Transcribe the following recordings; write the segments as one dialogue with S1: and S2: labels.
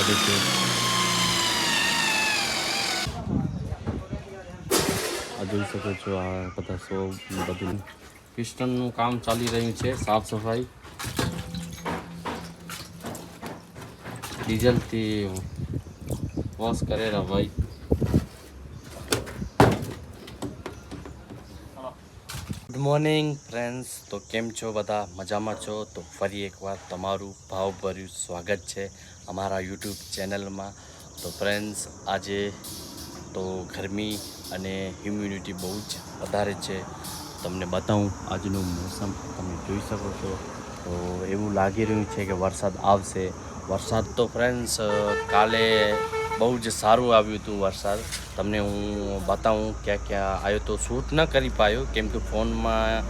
S1: કાઢે છે. આ જોઈ શકો છો આ બધા સો બધું. પિસ્ટનનું કામ ચાલી રહ્યું છે, સાફ સફાઈ. ડીઝલથી વોશ કરેલા ભાઈ. ગુડ મોર્નિંગ ફ્રેન્ડ્સ તો કેમ છો બધા? મજામાં છો? તો ફરી એકવાર તમારું ભાવભર્યું સ્વાગત છે અમારા યુટ્યુબ ચેનલમાં. તો ફ્રેન્ડ્સ આજે તો ગરમી અને હ્યુમિડિટી બહુ જ વધારે છે. તમને બતાવું, આજનું મોસમ તમે જોઈ શકો છો. તો એવું લાગી રહ્યું છે કે વરસાદ આવશે. વરસાદ તો ફ્રેન્ડ્સ કાલે બહુ જ સારું આવ્યું હતું વરસાદ. તમને હું બતાવું ક્યાં ક્યાં આવ્યો તો શૂટ ન કરી પાયો, કેમ કે ફોનમાં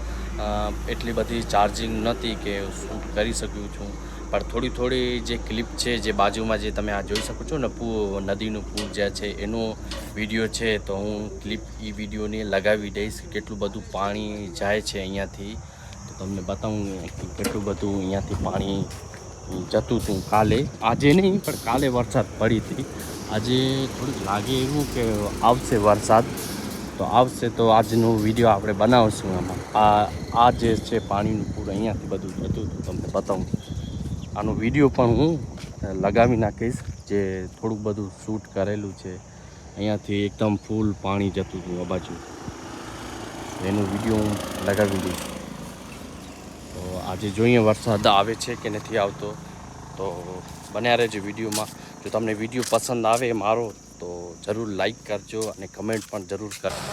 S1: એટલી બધી ચાર્જિંગ નહોતી કે શૂટ કરી શક્યું છું. પણ થોડી થોડી જે ક્લિપ છે, જે બાજુમાં જે તમે આ જોઈ શકો છો ને પૂ નદીનું પૂર જે છે, એનો વીડિયો છે, તો હું ક્લિપ એ વિડીયોને લગાવી દઈશ કેટલું બધું પાણી જાય છે અહીંયાથી. તો તમને બતાવું કેટલું બધું અહીંયાથી પાણી જતું હતું કાલે. આજે નહીં, પણ કાલે વરસાદ પડી હતી. આજે થોડુંક લાગે એવું કે આવશે વરસાદ. તો આવશે તો આજનો વીડિયો આપણે બનાવશું આમાં. આ આ જે છે પાણીનું પૂર અહીંયાથી બધું જતું હતું, તમને બતાવું. આનો વીડિયો પણ હું લગાવી નાખીશ, જે થોડુંક બધું શૂટ કરેલું છે. અહીંયાથી એકદમ ફૂલ પાણી જતું હતું આ બાજુ. એનો વીડિયો હું લગાવી દઈશ. આજે જોઈએ વરસાદ આવે છે કે નથી આવતો તો બન્યા રહેજો વિડીયોમાં. જો તમને વીડિયો પસંદ આવે મારો તો જરૂર લાઈક કરજો અને કમેન્ટ પણ જરૂર કરજો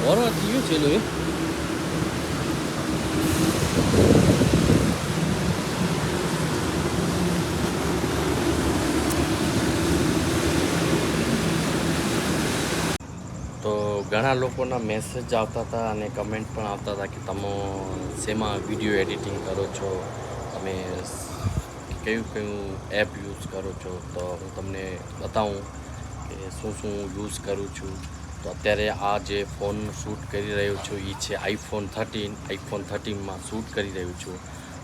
S1: બરોબર થયું છે લો એ તો ઘણા લોકોના મેસેજ આવતા હતા અને કમેન્ટ પણ આવતા હતા કે તમે શેમાં વીડિયો એડિટિંગ કરો છો? તમે કયું કયું એપ યુઝ કરો છો? તો હું તમને બતાવું કે શું શું યુઝ કરું છું. તો અત્યારે આ જે ફોન શૂટ કરી રહ્યો છું એ છે આઈફોન થર્ટીન આઈફોન થર્ટીનમાં શૂટ કરી રહ્યું છું.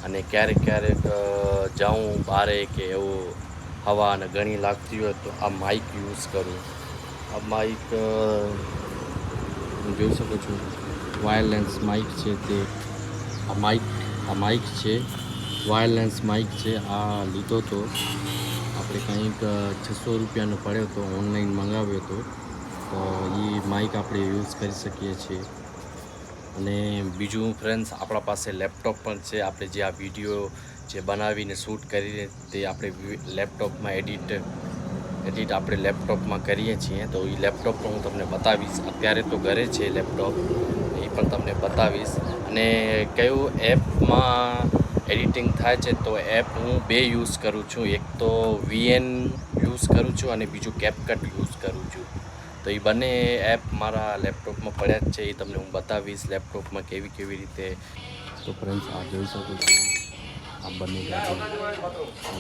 S1: અને ક્યારેક ક્યારેક જાઉં બારે કે એવો હવા અને ઘણી લાગતી હોય તો આ માઇક યુઝ કરું. આ માઇક હું જોઈ શકો છો. વાયરલેન્સ માઇક છે તે. આ માઇક આ માઇક છે. વાયરલેન્સ માઇક છે. આ લીધો તો. આપણે કંઈક છસો રૂપિયાનો પડ્યો તો ઓનલાઈન મંગાવ્યો હતો તો એ માઇક આપણે યુઝ કરી શકીએ છીએ. અને બીજું ફ્રેન્ડ્સ આપણા પાસે લેપટોપ પણ છે. આપણે જે આ વીડિયો જે બનાવીને શૂટ કરીને તે આપણે લેપટોપમાં એડિટ એડિટ આપણે લેપટોપમાં કરીએ છીએ, તો એ લેપટોપ હું તમને બતાવીશ. અત્યારે તો ઘરે છે લેપટોપ, એ પણ તમને બતાવીશ. અને કયું એપમાં એડિટિંગ થાય છે, તો એપ હું બે યુઝ કરું છું. એક તો વીએન યુઝ કરું છું અને બીજું કેપકટ યુઝ કરું છું. તો એ બંને એપ મારા લેપટોપમાં પડ્યા જ છે, એ તમને હું બતાવીશ લેપટોપમાં કેવી કેવી રીતે. તો ફ્રેન્ડ્સ, આ જોઈ શકો છો. આ બંને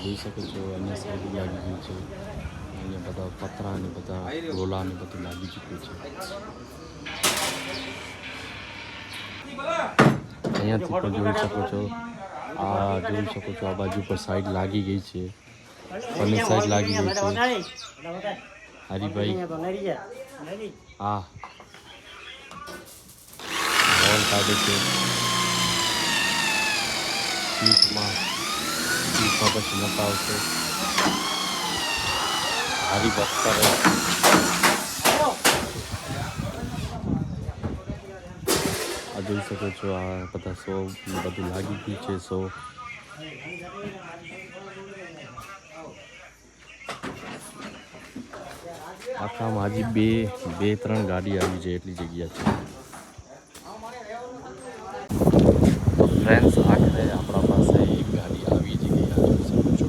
S1: જોઈ શકો છો એને સાઈડ લાગી ગયું છે. અહીંયા બધા પતરા ને બધા ગોલા ને બધું લાગી ચૂક્યું છે. અહીંયાથી પણ જોઈ શકો છો. આ જોઈ શકો છો, આ બાજુ પર સાઈડ લાગી ગઈ છે. બંને સાઈડ લાગી ગઈ છે. હરીભાઈ. હા. બોલ કાઢે છે. પીઠમાં પીઠમાં પછી નતા આવશે હારી બસ્તર આ જોઈ શકો છો આ બધા સો બધું લાગી ગયું છે સો આખામાં હજી બે બે ત્રણ ગાડી આવી છે એટલી જગ્યા છે તો ફ્રેન્ડ્સ આખરે આપણા પાસે એક ગાડી આવી જ ગઈ આ જોઈ શકો છો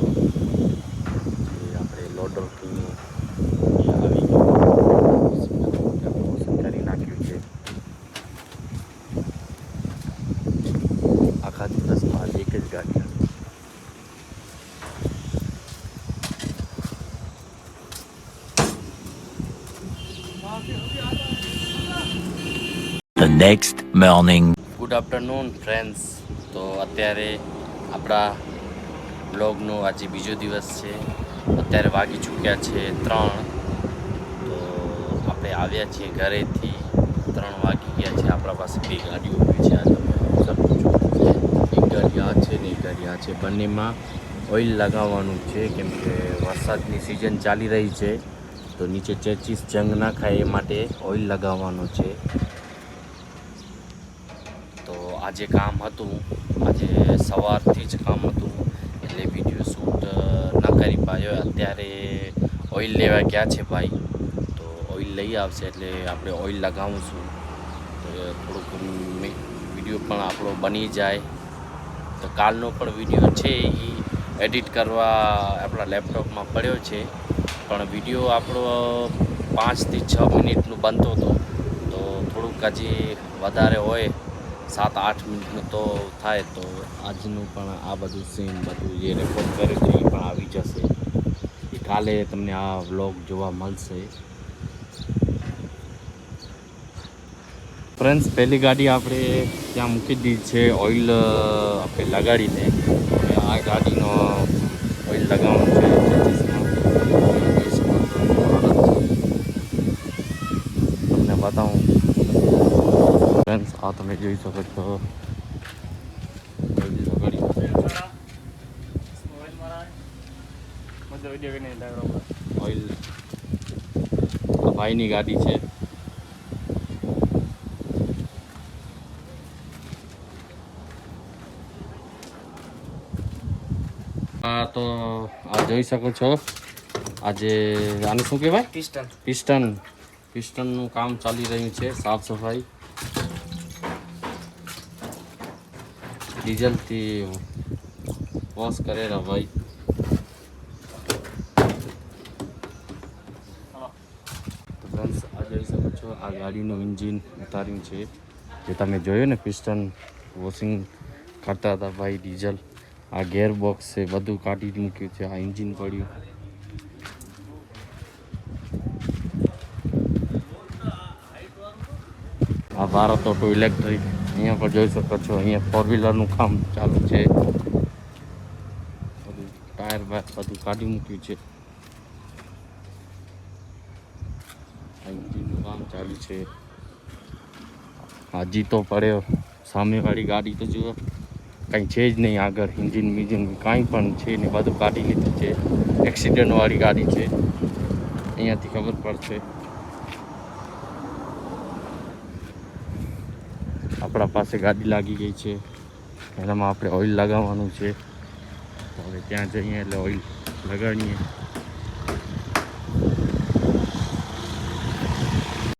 S1: જે આપણે લોડર કિંગનું એ આવી ગયું પ્રમોશન કરી નાખ્યું છે આખા દિવસમાં એક જ ગાડી આવી
S2: The next morning.
S1: Good afternoon friends તો અત્યારે આપણા બ્લોગનો આજે બીજો દિવસ છે. અત્યારે વાગી ચૂક્યા છે ત્રણ. તો આપણે આવ્યા છીએ ઘરેથી. ત્રણ વાગી ગયા છે. આપણા પાસે બે ગાડીઓ ઊભી છે. આજે તમે છો. એક ગાડી આ છે ને એક ગાડી આ છે. બંનેમાં ઓઇલ લગાવવાનું છે. કેમ કે વરસાદની સિઝન ચાલી રહી છે. તો નીચે ચેચીસ જંગ ના ખાય એ માટે ઓઇલ લગાવવાનું છે. તો આજે કામ હતું. આજે સવારથી જ કામ હતું. એટલે વીડિયો શૂટ ન કરી પાયો. અત્યારે ઓઇલ લેવા ગયા છે ભાઈ. તો ઓઇલ લઈ આવશે એટલે આપણે ઓઇલ લગાવીશું. તો થોડુંક વીડિયો પણ આપણો બની જાય. તો કાલનો પણ વીડિયો છે એ એડિટ કરવા આપણા લેપટોપમાં પડ્યો છે. પણ વીડિયો આપણો પાંચથી છ મિનિટનું બનતો હતો. તો થોડુંક હજી વધારે હોય, સાત આઠ મિનિટનું તો થાય. તો આજનું પણ આ બધું સીન બધું જે રેકોર્ડ કર્યું છે એ પણ આવી જશે. એ કાલે તમને આ વ્લોગ જોવા મળશે. ફ્રેન્ડ્સ પહેલી ગાડી આપણે ત્યાં મૂકી દીધી છે ઓઇલ આપણે લગાડીને. આ ગાડીનો ઓઇલ લગાવવાનું છે. આ તમે જોઈ શકો છો ઓઇલ આ ભાઈની ગાડી છે આ તો આ જોઈ શકો છો આજે આનું શું કહેવાય?
S3: પિસ્ટન.
S1: પિસ્ટન. પિસ્ટનનું કામ ચાલી રહ્યું છે સાફ સફાઈ. ડીઝલથી વોશ કરેલા ભાઈ. તો ફ્રેન્ડ્સ આ જોઈ શકો છો, આ ગાડીનું ઇન્જિન ઉતાર્યું છે. જે તમે જોયું ને પિસ્ટન વોશિંગ કરતા હતા ભાઈ ડીઝલ. આ ગેર બોક્સ છે, બધું કાઢી મૂક્યું છે, આ ઇન્જિન પડ્યું. આ ભારત ઓટો ઇલેક્ટ્રિક અહીંયા પર જોઈ શકો છો, અહીંયા ફોર વ્હીલરનું કામ ચાલુ છે. બધું ટાયર બાયર બધું કાઢી મૂક્યું છે. એન્જિનનું કામ ચાલુ છે. હાજી તો પડ્યો, સામેવાળી ગાડી તો જુઓ, કંઈ છે જ નહીં આગળ. ઇન્જિન મિન્જિન કાંઈ પણ છે નહીં, બધું કાઢી લીધું છે. એક્સિડન્ટવાળી ગાડી છે. અહીંયાથી ખબર પડશે. આપણા પાસે ગાડી લાગી ગઈ છે. એનામાં આપણે ઓઇલ લગાવવાનું છે. હવે ત્યાં જઈએ એટલે ઓઇલ લગાડીએ